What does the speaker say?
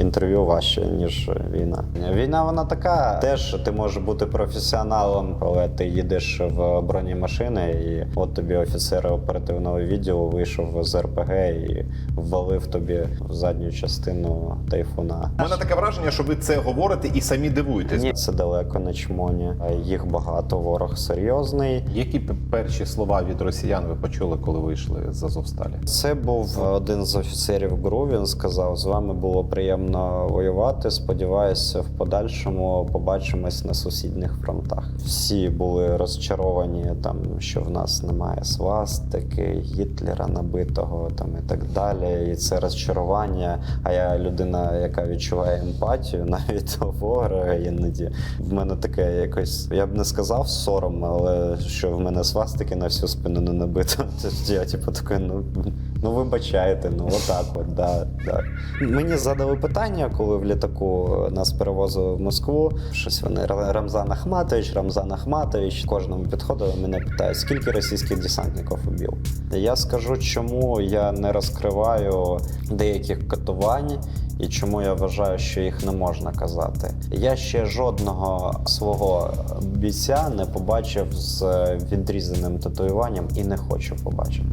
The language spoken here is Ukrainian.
інтерв'ю важче, ніж війна. Війна вона така. Теж ти можеш бути професіоналом, але ти їдеш в бронемашини, і от тобі офіцер оперативного відділу вийшов з РПГ і ввалив тобі в задню частину тайфуна. У мене таке враження, що ви це говорите і самі дивуєтесь. Ні, це далеко не чмоні. Їх багато, ворог серйозний. Які перші слова від росіян ви почули, коли вийшли з Азовсталі? Це був один з офіцерів ГРУ. Він сказав: з вами було приємно воювати. Сподіваюся, в подальшому побачимось на сусідніх фронтах. Всі були розчаровані, там що в нас немає свастики, Гітлера набитого там і так далі. І це розчарування. А я людина, яка відчуває емпатію, навіть до ворога іноді. В мене таке якось, я б не сказав сором, але що в мене свастики на всю спину не набито. Тож я типу такий, ну. Ну, вибачайте, ну отак от, да, да. Мені задали питання, коли в літаку нас перевозили в Москву. Щось вони Ра- Рамзан Ахматович, Рамзан Ахматович. Кожному підходили, мене питають, скільки російських десантників убив. Я скажу, чому я не розкриваю деяких катувань. І чому я вважаю, що їх не можна казати? Я ще жодного свого бійця не побачив з відрізаним татуюванням і не хочу побачити.